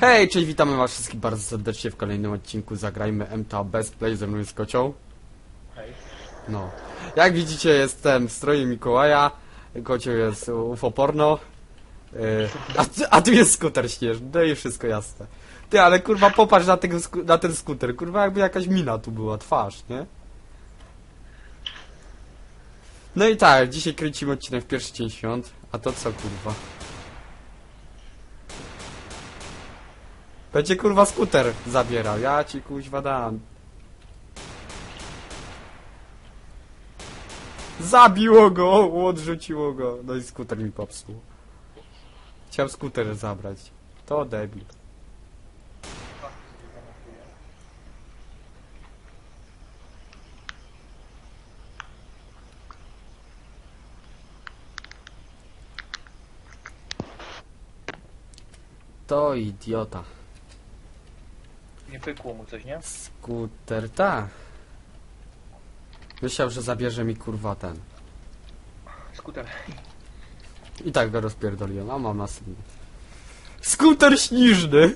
Hej, cześć, witamy was wszystkich bardzo serdecznie w kolejnym odcinku Zagrajmy MTA Best Play, ze mną jest Kocioł. Hej. No. Jak widzicie jestem w stroju Mikołaja, Kocioł jest ufoporno, yy, a, tu- a tu jest skuter śnieżny, no i wszystko jasne. Ty, ale kurwa popatrz na, tego, sku- na ten skuter, kurwa jakby jakaś mina tu była, twarz, nie? No i tak, dzisiaj kręcimy odcinek w pierwszy dzień świąt, a to co kurwa? Będzie kurwa skuter zabierał, ja ci kuźwa dam. Zabiło go, odrzuciło go, no i skuter mi popsuł. Chciałem skuter zabrać. To debil. To idiota. Nie pykło mu coś, nie? Skuter, tak. Myślał, że zabierze mi kurwa ten. Skuter. I tak go rozpierdoliłem, a mam następny. Skuter śniżny!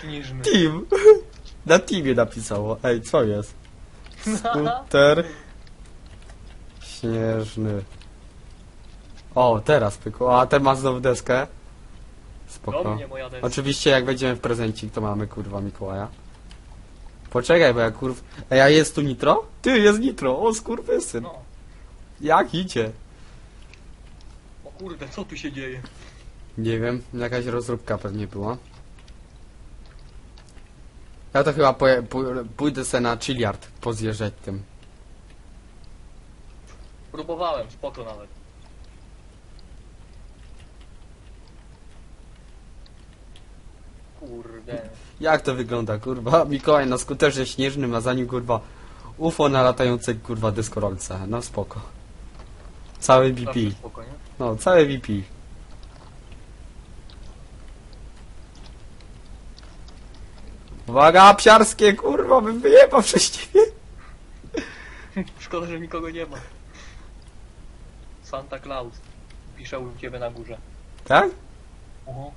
Śniżny. Team! Na teamie napisało. Ej, co jest? Skuter śnieżny. O, teraz pykło. A ten ma znowu deskę. Do Spoko. mnie moja deska. Oczywiście jak wejdziemy w prezencik, to mamy kurwa Mikołaja. Poczekaj, bo ja kurw... Ej, a jest tu nitro? Ty, jest nitro! O, skurwysyn! No. Jak idzie? O kurde, co tu się dzieje? Nie wiem, jakaś rozróbka pewnie była. Ja to chyba poje, pój- pójdę se na chilliard pozjeżdżać tym. Próbowałem, spoko nawet. Kurde. Jak to wygląda, kurwa? Mikołaj na skuterze śnieżnym, a za nim kurwa UFO na latającej kurwa dyskorolce. No spoko. Cały BP. Zawsze spoko, nie? No, całe VP. Uwaga, psiarskie, kurwa, bym wyjebał ciebie. Szkoda, że nikogo nie ma. Santa Claus. Pisze u ciebie na górze. Tak? Oho.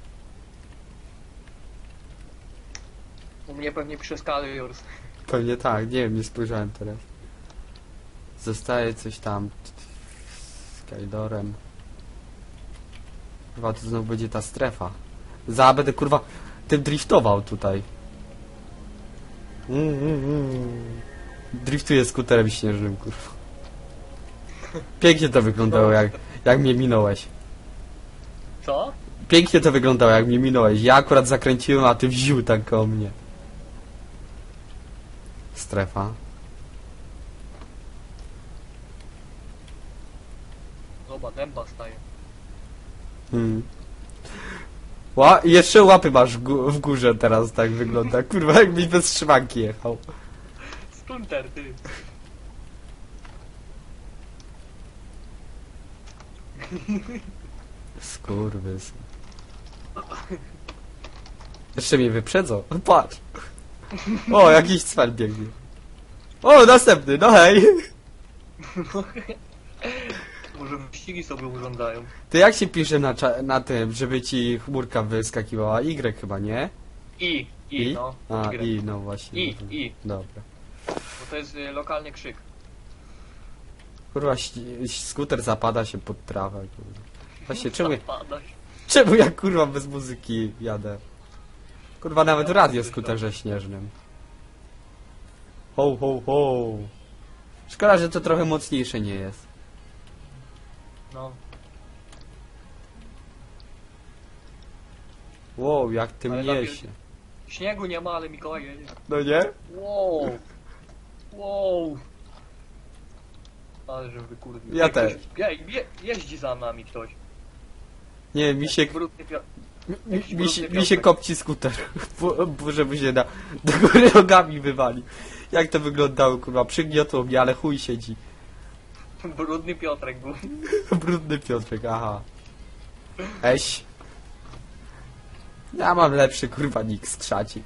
U mnie pewnie pisze Scaliors. Pewnie tak, nie wiem, nie spojrzałem teraz. Zostaje coś tam z Kajdorem. Kurwa, to znowu będzie ta strefa. Za będę kurwa tym driftował tutaj. Mm, mm, mm. Driftuję skuterem śnieżnym, kurwa. Pięknie to wyglądało, jak, jak mnie minąłeś. Co? Pięknie to wyglądało, jak mnie minąłeś. Ja akurat zakręciłem, a ty wziął tak koło mnie. Strefa. Zobacz, dęba staje. Hmm. Ła, i jeszcze łapy masz gó- w górze teraz, tak wygląda. Kurwa, jakbyś bez trzymanki jechał. Stunter, ty. Skurwys. Jeszcze mnie wyprzedzą. Patrz. O, jakiś cwel biegnie. O, następny, no hej. Może wyścigi sobie urządzają. Ty jak się pisze na, cza- na tym, żeby ci chmurka wyskakiwała? Y chyba, nie? I, i, no. A, Y. I, no właśnie. I, dobra. i. Dobra. Bo to jest y, lokalny krzyk. Kurwa, ś- skuter zapada się pod trawę, kurwa. Właśnie, czemu, Zapadać. czemu ja kurwa bez muzyki jadę? Kurwa, nawet radio w skuterze śnieżnym. Ho, ho, ho. Szkoda, że to trochę mocniejsze nie jest. No. Wow, jak tym Ale niesie. Śniegu nie ma, ale Mikołaj jedzie. No nie? Wow. Wow. Ale że wykurwił. Ja Ej, też. ktoś- Ej, je, jeździ za nami ktoś. Nie, mi się, Brudny pio... mi, mi, się, mi się kopci skuter, bo, bo żeby się na, do góry nogami wywali. Jak to wyglądało, kurwa, przygniotło mnie, ale chuj siedzi. Brudny Piotrek był. Brudny Piotrek, aha. Eś. Ja mam lepszy kurwa nick skrzacik.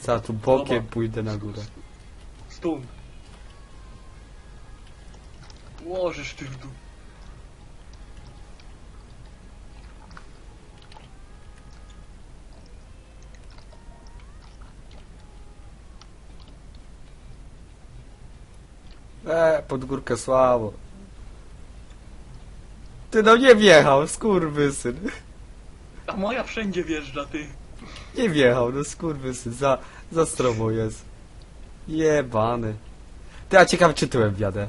Za tu bokiem Dobra. pójdę na górę. Stun. Łożysz tych dup. E, pod górkę słabo. Ty no nie wjechał, skurwysyn. A moja wszędzie wjeżdża, ty. Nie wjechał, no skurwysyn, za, za stromą jest. Jebany. Ty, a ciekaw czy tyłem wjadę.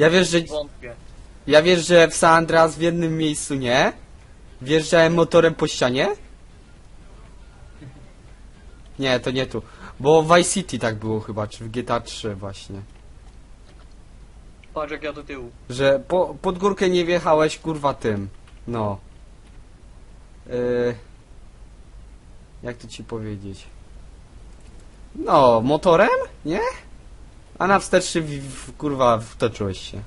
Ja wiesz, że, Wątpię. ja wiesz, że w San Andreas w jednym miejscu nie? Wjeżdżałem motorem po ścianie? Nie, to nie tu. Bo w Vice City tak było chyba, czy w GTA 3 właśnie. Patrz jak ja do tyłu. Że po, pod górkę nie wjechałeś kurwa tym. No. Yy, jak to ci powiedzieć? No, motorem? Nie? A na wstecz w, w, kurwa wtoczyłeś się.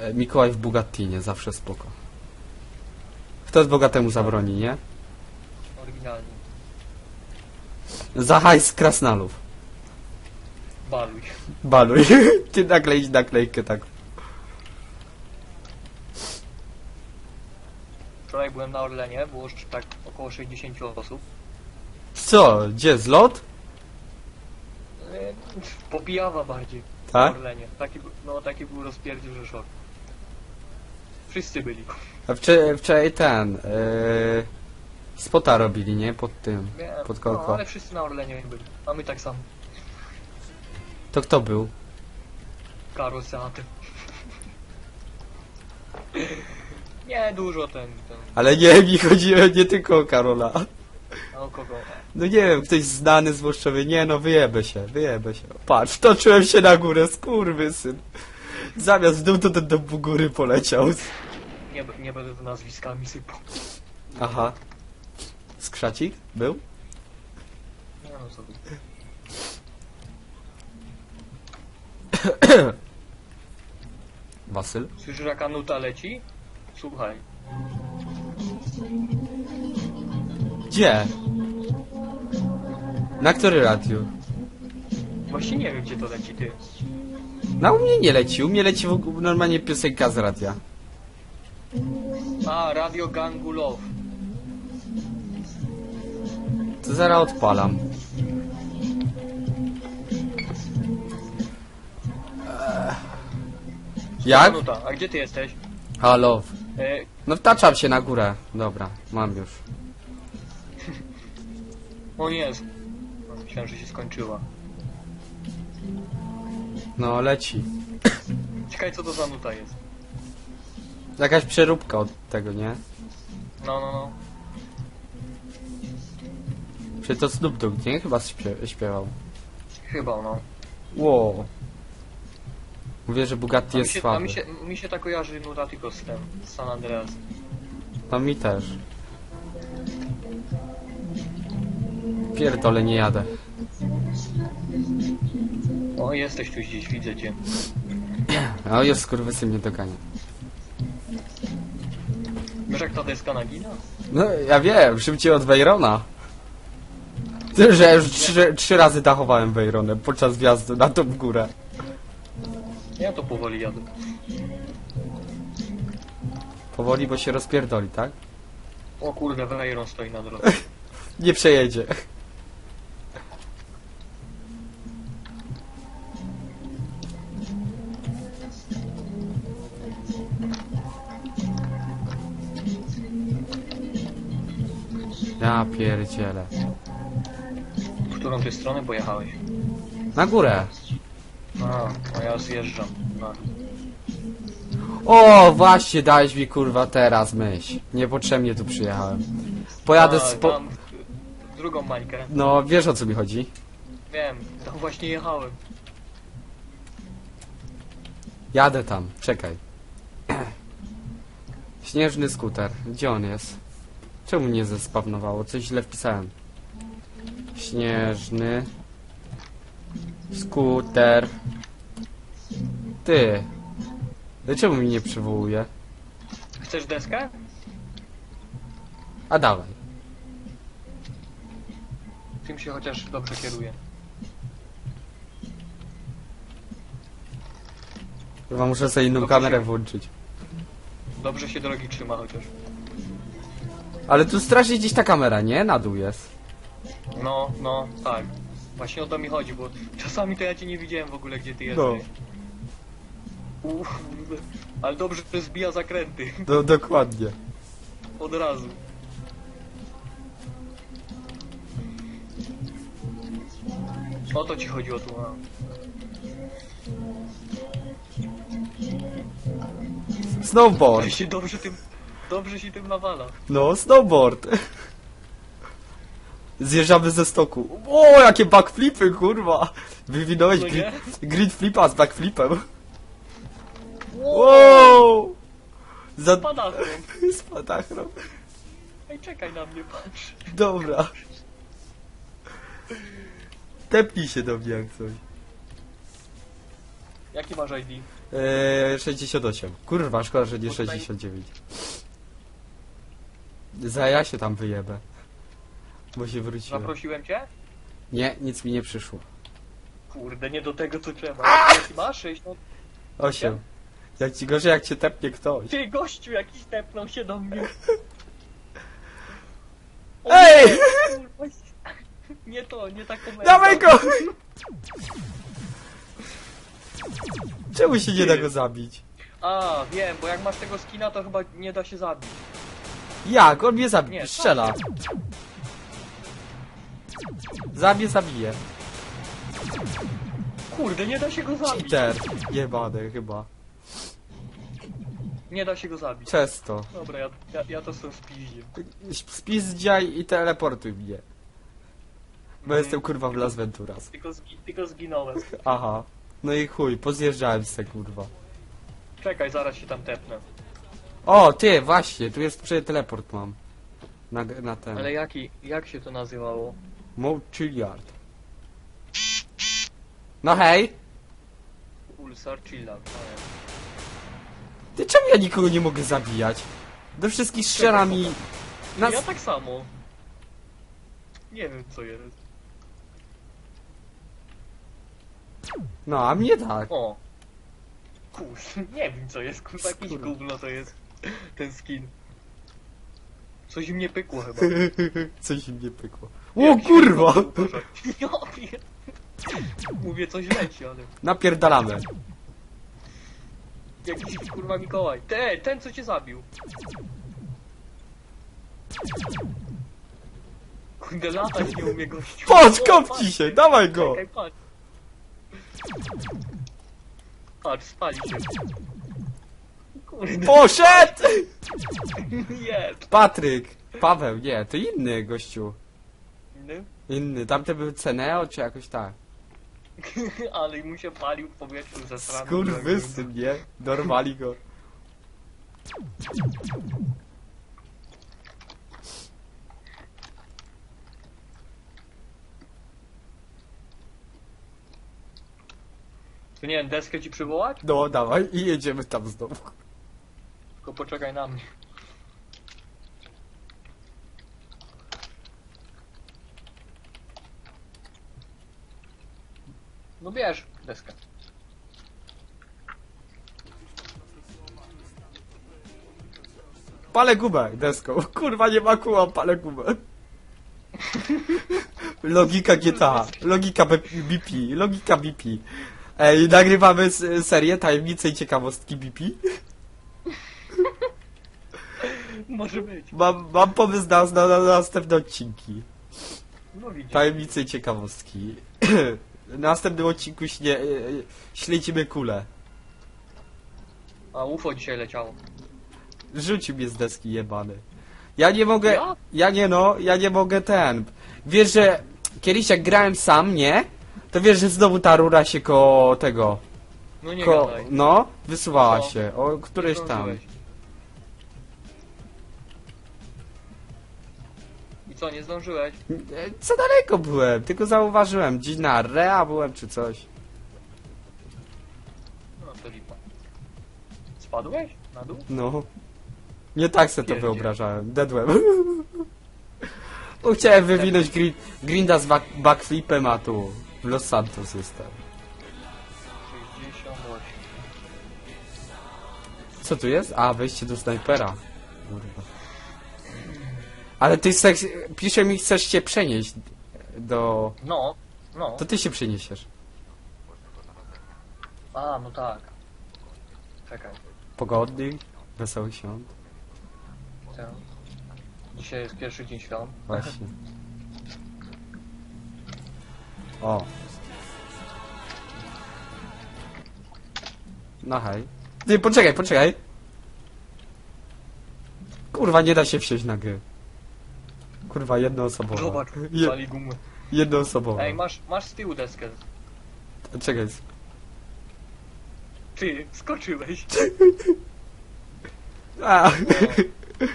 E, Mikołaj w Bugattinie, zawsze spoko. Kto z bogatemu zabroni, nie? Oryginalnie. Za hajs krasnalów. Baluj. Baluj. Ty nakleić naklejkę tak. Wczoraj byłem na Orlenie, było już tak około 60 osób. Co? Gdzie? Zlot? Yy, Popijawa bardziej. Tak? Na Orlenie. Taki, był- no taki był rozpierdził, że szok. Wszyscy byli. A wczoraj, wczoraj ten, yy, spota robili, nie? Pod tym, Wiem, pod no, kolko. ale wszyscy na Orlenie byli. A my tak samo. To kto był? Karol Seaty. Nie, dużo ten, ten, Ale nie, mi chodziło nie tylko o Karola. O kogo? No nie wiem, ktoś znany z Włoszczowy. Nie no, wyjebę się, wyjebę się. Patrz, toczyłem się na górę, skurwysyn. Zamiast w dół, to ten do góry poleciał. Nie, b- nie będę tu nazwiskami sypał. Aha. Skrzacik? Był? Nie no sobie. Wasyl? Słyszysz jaka nuta leci? Słuchaj. Gdzie? Na który radiu? Właśnie nie wiem gdzie to leci ty. Na u mnie nie leci, u mnie leci w ogóle normalnie piosenka z radia. A, Radio Gangu Love. To zaraz odpalam. Eee. Jak? Nuta, a gdzie ty jesteś? Halo. E, No wtaczam się na górę. Dobra, mam już. O jest. Myślałem, że się skończyła. No leci. Ciekawe co to za nuta jest. Jakaś przeróbka od tego, nie? No, no, no. Czy to Snoop Dogg, nie? Chyba śpie śpiewał. Chyba no. Wow. Mówię, że Bugatti A mi, jest się, a słaby. mi, się, mi się tak kojarzy nuta tylko z tym, z San Andreas. No mi też. Pierdolę, nie jadę. O, jesteś tu gdzieś, widzę cię. O, jest skurwysy mnie dogania. Wiesz jak ta deska nagina? No, ja wiem, szybciej od Veyrona. Ty, że ja już trzy, trzy razy dachowałem Veyronem podczas wjazdu na tą górę. Ja to powoli jadę. Powoli, bo się rozpierdoli, tak? O kurde, Veyron stoi na drodze. Nie przejedzie. Ja pierdzielę. W którą ty stronę pojechałeś? Na górę. A, a ja zjeżdżam. No. O, właśnie, dałeś mi kurwa teraz myśl. Niepotrzebnie tu przyjechałem. Pojadę z po... drugą mańkę. No, wiesz o co mi chodzi? Wiem, tam właśnie jechałem. Jadę tam, czekaj. Śnieżny skuter. Gdzie on jest? Czemu nie zespawnowało? Coś źle wpisałem. Śnieżny skuter. Ty. Dlaczego mi nie przywołuje? Chcesz deskę? A dawaj. Tym się chociaż dobrze kieruje. Chyba muszę sobie inną Dobrze kamerę włączyć. Dobrze się drogi trzyma chociaż. Ale tu strasznie gdzieś ta kamera, nie? Na dół jest. No, no, tak. Właśnie o to mi chodzi, bo czasami to ja cię nie widziałem w ogóle, gdzie ty No. jesteś. Uff, ale dobrze, że zbija zakręty. No, dokładnie. Od razu. O to ci chodziło tu, a. Snowboard. Ale się dobrze tym, dobrze się tym nawala. No, snowboard. Zjeżdżamy ze stoku. O, jakie backflipy, kurwa. Wywinąłeś No grid, nie? grid flipa z backflipem. Wow! Za... Spadachron. Spadachron. Ej, czekaj na mnie, patrz. Dobra. Tepnij się do mnie jak coś. Jaki masz ID? Eee, 68. Kurwa, szkoda, że nie Bo tutaj- 69. Za ja się tam wyjebę. Bo się wróciłem. Zaprosiłem cię? Nie, nic mi nie przyszło. Kurde, nie do tego co trzeba. Jaki masz? 6? No, 8. Jak ci gorzej, jak cię tepnie ktoś. ty gościu jakiś tepnął się do mnie. O Ej! nie, kurwa. Nie to, nie tak to Dawaj go! Czemu się nie da go zabić? A, wiem, bo jak masz tego skina, to chyba nie da się zabić. Jak? On mnie zabije. Nie, Strzela. Zabije, zabije. Kurde, nie da się go zabić. Cheater. Jebany chyba. Nie da się go zabić. Przez to. Dobra, ja, ja, ja to sobie spiździę. Spizdziaj i teleportuj mnie. Bo jestem kurwa w Las Venturas. Tylko, zgi tylko zginąłem. Aha. No i chuj, pozjeżdżałem se kurwa. Czekaj, zaraz się tam tepnę. O, ty, właśnie, tu jest przy teleport mam. Na, na ten. Ale jaki, jak się to nazywało? Mode Chilliard. No hej! Pulsar Chillout. No. Ty czemu ja nikogo nie mogę zabijać? Do wszystkich strzelam i... Nas... Ja tak samo. Nie wiem co jest. No, a mnie tak. O. Kurde, nie wiem co jest, kurwa, jakieś Skóra. gówno to jest. Ten skin. Coś mnie pykło chyba. Coś im nie pykło. O Jakiś kurwa! Ja pier- Mówię coś leci, ale... Napierdalamy. Jakiś kurwa Mikołaj. Te, ten co cię zabił. Kurde, latać nie umie gościu. Patrz, O, kopci patrz, się, dawaj go! Czekaj, patrz. Patrz, spali się. Kurde, Poszedł! jest. Patryk! Paweł, nie, to inny gościu. Inny? Inny, tamte były Ceneo, czy jakoś tak? Ale mu się palił w powietrzu ze strony. Skurwysyn, nie? Normali go. To nie wiem, deskę ci przywołać? No, dawaj i jedziemy tam znowu. Tylko poczekaj na mnie. No bierz deskę. Palę gumę deską. Kurwa, nie ma kóła, palę gumę. Logika GTA. Logika BP. Logika BP. Ej, nagrywamy serię Tajemnice i ciekawostki BP. Może być. Mam, mam pomysł na, na, na następne odcinki. No widzisz. Tajemnice i ciekawostki. Na następnym odcinku śnie, e, e, ślecimy kulę. A UFO dzisiaj leciało. Rzucił mnie z deski jebany. Ja nie mogę. Ja? Ja nie no, ja nie mogę ten. Wiesz, że kiedyś jak grałem sam, nie? To wiesz, że znowu ta rura się ko tego. No nie Ko, gadaj. no, wysuwała No. się. O któreś tam. zdążyłeś. I co, nie zdążyłeś? E, Co daleko byłem, tylko zauważyłem. Gdzieś na Rea byłem czy coś. No to lipa. Spadłeś? Na dół? No. Nie tak se to Pierdzie. wyobrażałem. Dedłem. Bo chciałem wywinąć grin, grinda z back, backflipem, a tu w Los Santos jestem. 68. Co tu jest? A, wejście do snajpera. Kurwa. Ale ty chcesz, pisze mi, chcesz się przenieść do... No, no. To ty się przeniesiesz. A, no tak. Czekaj. Pogodny, wesołych świąt. Co? Dzisiaj jest pierwszy dzień świąt. Właśnie. O. No hej. Ty, poczekaj, poczekaj. Kurwa, nie da się wsiąść na gry. Kurwa, jednoosobowa. Zobacz, Je, wali jednoosobowa. Ej, masz, masz z tyłu deskę. Czekaj. Ty, skoczyłeś. A, No,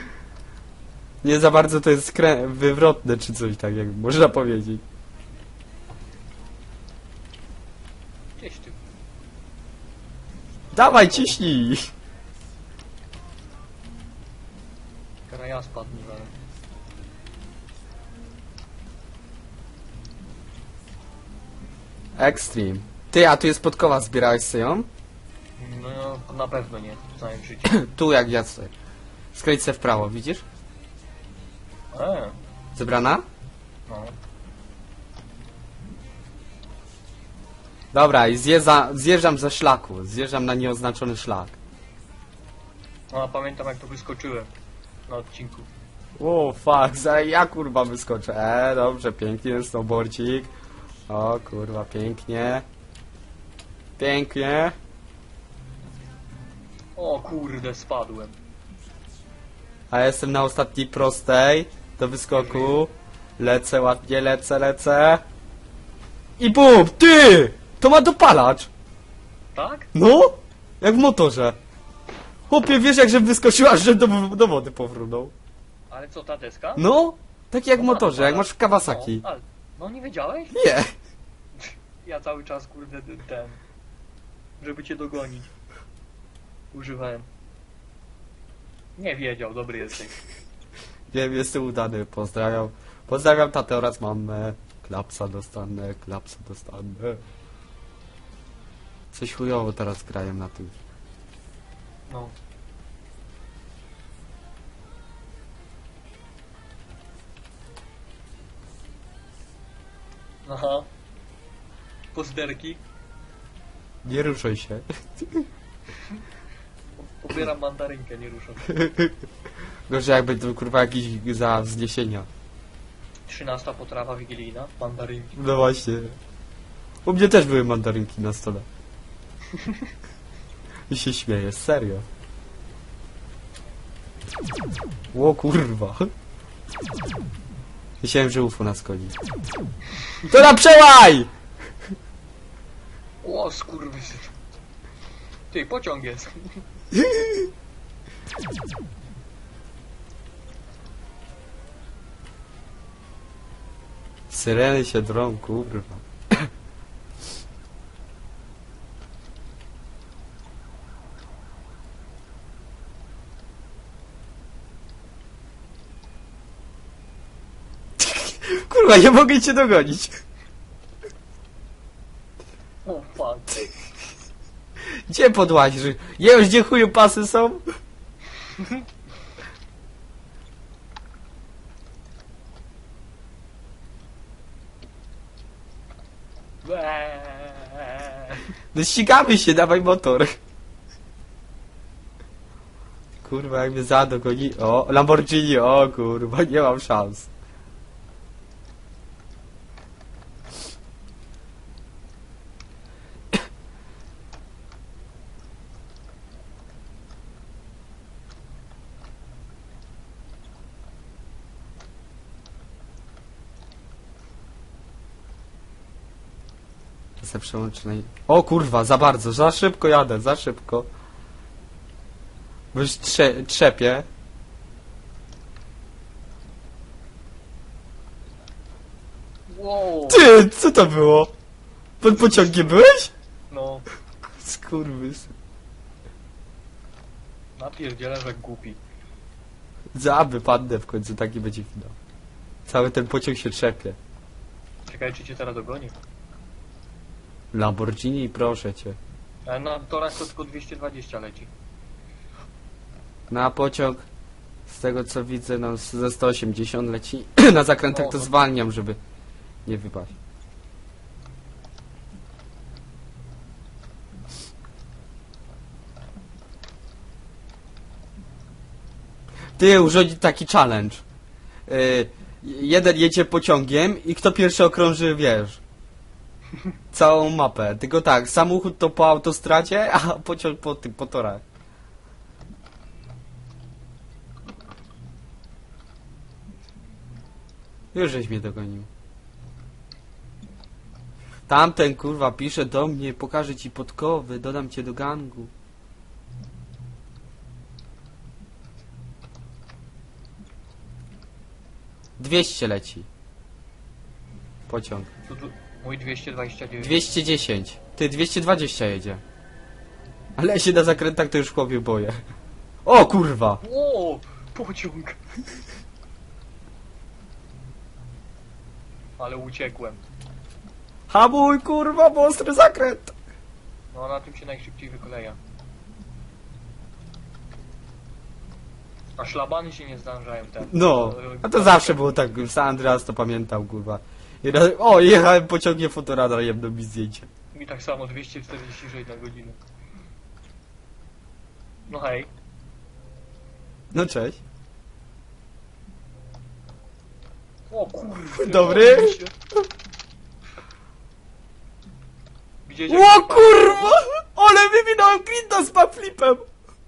nie za bardzo to jest skrę- wywrotne, czy coś tak, jak można powiedzieć. gdzieś ty. Dawaj, ciśnij! Teraz ja spadnę zaraz. Extreme. Ty, a tu jest podkowa, zbierałeś sobie ją? No, na pewno nie, w całym życiu. Tu jak ja stoję. Skręć se w prawo, widzisz? E, Zebrana? no. Dobra, i zjeżdża, zjeżdżam ze szlaku. Zjeżdżam na nieoznaczony szlak. No, a pamiętam jak to wyskoczyłem na odcinku. O, fuck, za ja kurwa wyskoczę. E, dobrze, pięknie, snowboardzik. O, kurwa, pięknie. Pięknie. O kurde, spadłem. A ja jestem na ostatniej prostej. Do wyskoku. Lecę ładnie, lecę, lecę. I bum! Ty! To ma dopalacz! Tak? No? Jak w motorze. Chłopie, wiesz jak że wyskoczyła, że do, do wody powrócił. Ale co, ta deska? No? Tak jak w ma motorze, jak dopalacz. masz w Kawasaki. No, ale, no nie wiedziałeś? Nie. Ja cały czas, kurde, ten, żeby cię dogonić. Używałem. Nie wiedział, dobry jesteś. Nie wiem, jestem udany, pozdrawiam. Pozdrawiam tatę oraz mamę. Klapsa dostanę, klapsa dostanę. Coś chujowo teraz grają na tym. No. Aha. Posterki. Nie ruszaj się. Pobieram mandarynkę, nie ruszam. Gorzej jakby to kurwa jakiś za wzniesienia. Trzynasta potrawa wigilijna. Mandarynki. No właśnie. U mnie też były mandarynki na stole. I się śmieję, serio. O kurwa. Myślałem, że UFO nas goni. To na przełaj! O, skurwysyn. Ty, pociąg jest. Syreny się drą, kurwa. Kurwa, nie mogę cię dogonić. O, fuck. Gdzie podłazisz? Ja już gdzie chuju pasy są? No ścigamy się, dawaj motor. Kurwa, jak mnie za dogoni... O, Lamborghini, o kurwa, nie mam szans. Na... O kurwa, za bardzo, za szybko jadę, za szybko. Bo już trze trzepie. Wow. Ty, co to było? Pod pociągiem byłeś? No, Skurwys. napierdzielę jak głupi. Za wypadnę w końcu, taki będzie finał. Cały ten pociąg się trzepie. Czekaj, czy cię teraz dogoni. Lamborghini, proszę cię. E, na torach to tylko 220 leci. Na pociąg Z tego co widzę, no z- ze 180 leci. Na zakrętach to no. zwalniam, żeby nie wypaść. Ty, urządzi taki challenge. Y, jeden jedzie pociągiem i kto pierwszy okrąży, wiesz, całą mapę. Tylko tak, samochód to po autostradzie, a pociąg po tym, po torach. Już żeś mnie dogonił. Tamten kurwa pisze do mnie, pokażę ci podkowy, dodam cię do gangu. Dwieście leci. Pociąg. Mój 229. 210. Ty 220 jedzie. Ale ja się na zakrętach to już chłopie boję. O kurwa! O, pociąg. Ale uciekłem. Hamuj kurwa, bo ostry zakręt! No na tym się najszybciej wykoleja. A szlabany się nie zdążają ten. No, a to zawsze było tak, San Andreas to pamiętam kurwa. I raz, o, jechałem pociągiem fotorada, jedno mi zdjęcie. Mi tak samo 246 na godzinę. No hej. No cześć. O kurde. Dobry. o, kurwa! Ale wywinąłem Grinda z backflipem!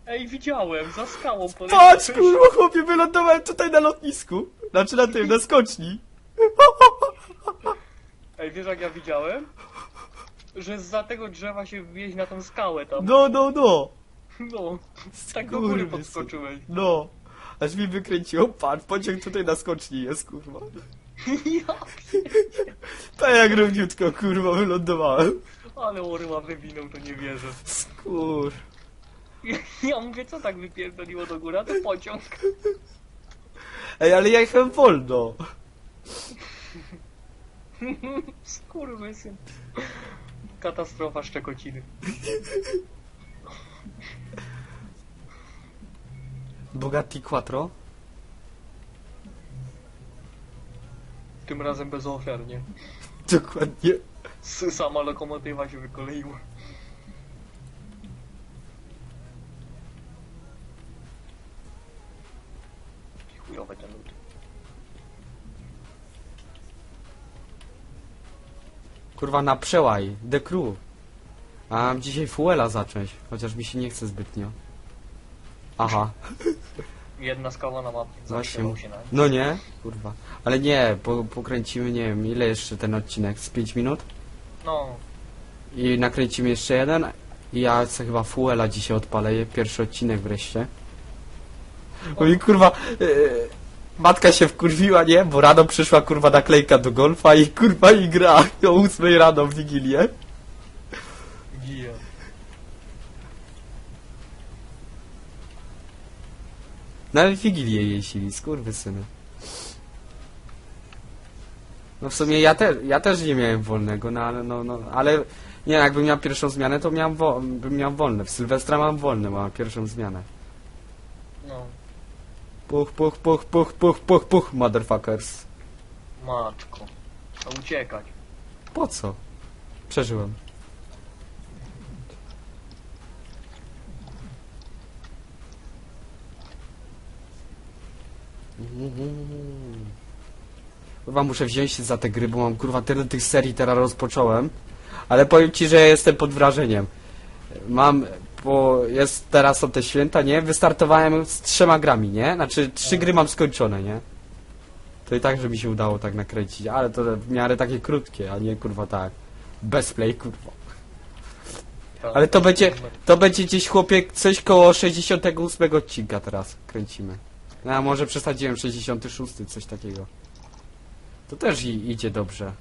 Ej, widziałem, za skałą Patrz kurwa, chłopie, wylądowałem tutaj na lotnisku. Znaczy na tym, na skoczni. Ej, wiesz jak ja widziałem? Że za tego drzewa się wbieźć na tą skałę tam. No, no, no. No, tak do góry podskoczyłeś. No. Aż mi wykręciło, patrz, pociąg tutaj na skoczni jest, kurwa. Ja, Tak jak równiutko, kurwa, wylądowałem. ale orła wywinął, to nie wierzę. Skur. Ja mówię, co tak wypierdoliło do góry, a to pociąg. Ej, ale ja jechałem wolno. Skurwysyn. Katastrofa Szczekociny. Bugatti Quattro? Tym razem bez ofiar, nie? Dokładnie. Sama lokomotywa się wykoleiła. Chujowe ten Kurwa, na przełaj. The Crew. A mam dzisiaj Fuela zacząć, chociaż mi się nie chce zbytnio. Aha, Jedna skała na mapie. Właśnie. Się na nim. no nie, kurwa. Ale nie, po, pokręcimy, nie wiem, ile jeszcze ten odcinek? Z 5 minut? No, I nakręcimy jeszcze jeden. I ja chcę chyba Fuela dzisiaj odpalę, pierwszy odcinek wreszcie. Bo mi kurwa... Yy, matka się wkurwiła, nie? Bo rano przyszła kurwa naklejka do golfa i kurwa i gra o 8 rano w Wigilię. gija. Nawet w Wigilię jeździli, skurwysyny. No w sumie ja, te, ja też nie miałem wolnego, no ale no, no, ale nie, jakbym miał pierwszą zmianę, to miałem wo, bym miał wolne. W Sylwestra mam wolne, mam pierwszą zmianę. Puch, puch, puch, puch, puch, puch, puch, motherfuckers. matko. A uciekać. Po co? Przeżyłem. Chyba muszę wziąć się za te gry, bo mam kurwa tyle tych serii teraz rozpocząłem. Ale powiem ci, że jestem pod wrażeniem. Mam, bo jest teraz są te święta, nie? Wystartowałem z trzema grami, nie? Znaczy trzy gry mam skończone, nie? To i tak, że mi się udało tak nakręcić, ale to w miarę takie krótkie, a nie kurwa tak. Bez play, kurwa. Ale to będzie, to będzie gdzieś chłopie coś koło 68 odcinka teraz kręcimy. No, a może przesadziłem 66, coś takiego. To też i, idzie dobrze.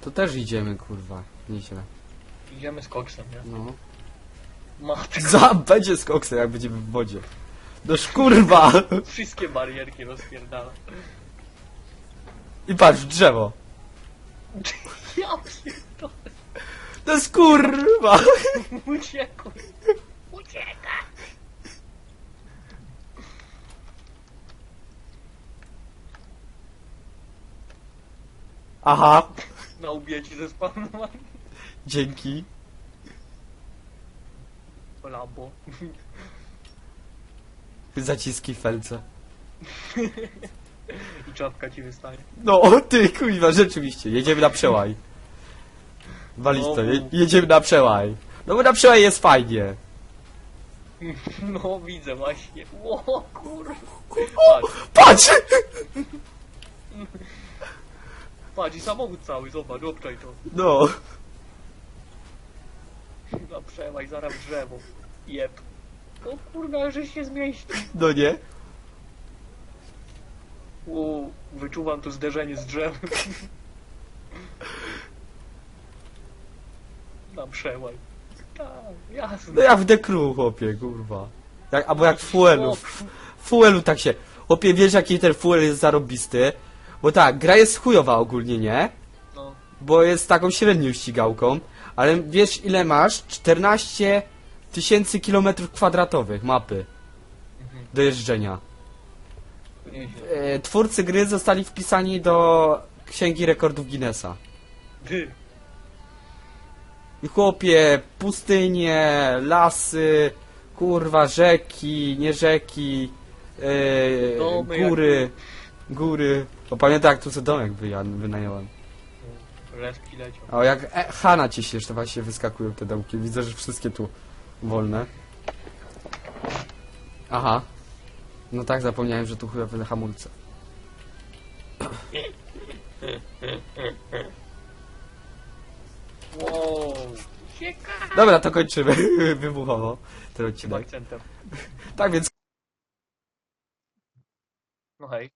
To też idziemy, kurwa. Nieźle. Idziemy z koksem, nie? No. Matko. Za, będzie z koksem, jak będziemy w wodzie. No kurwa! Wszystkie barierki rozpierdala. I patrz, drzewo. Ja pierdolę. To jest kurwa! Uciekł. Ucieka. Aha, Na ubieci ze spawnowany. dzięki. Lambo. Zaciski w felce. I czapka ci wystaje. No, o ty kurwa, rzeczywiście, jedziemy na przełaj. Walisto, je, jedziemy na przełaj. No bo na przełaj jest fajnie. No widzę właśnie. O kurwa. Patrz! patrz i samochód cały, zobacz, obczaj to. No, Na przełaj, zaraz drzewo. Jeb. O kurwa, że się zmieści. no nie? O, wyczuwam to zderzenie z drzewem. Na przełaj. Tak, jasne. No jak w dekru, chłopie, kurwa. Jak, albo jak w fuelu. W fuelu tak się... Chłopie, wiesz jaki ten fuel jest zarobisty? Bo tak, gra jest chujowa ogólnie, nie? No, Bo jest taką średnią ścigałką. Ale wiesz ile masz? 14 tysięcy kilometrów kwadratowych mapy Mhm. do jeżdżenia. E, twórcy gry zostali wpisani do Księgi Rekordów Guinnessa. Ty, I chłopie, pustynie, lasy, kurwa, rzeki, nie rzeki, jak- góry, góry. Bo pamiętam jak tu sobie domek wyja- wynająłem. leski leciał. A jak e, Hana ciśniesz, to właśnie wyskakują te domki. Widzę, że wszystkie tu wolne. Aha. No tak, zapomniałem, że tu chujowe hamulce. Wow. Dobra, to kończymy wybuchowo ten odcinek. akcentem. Tak więc No hej.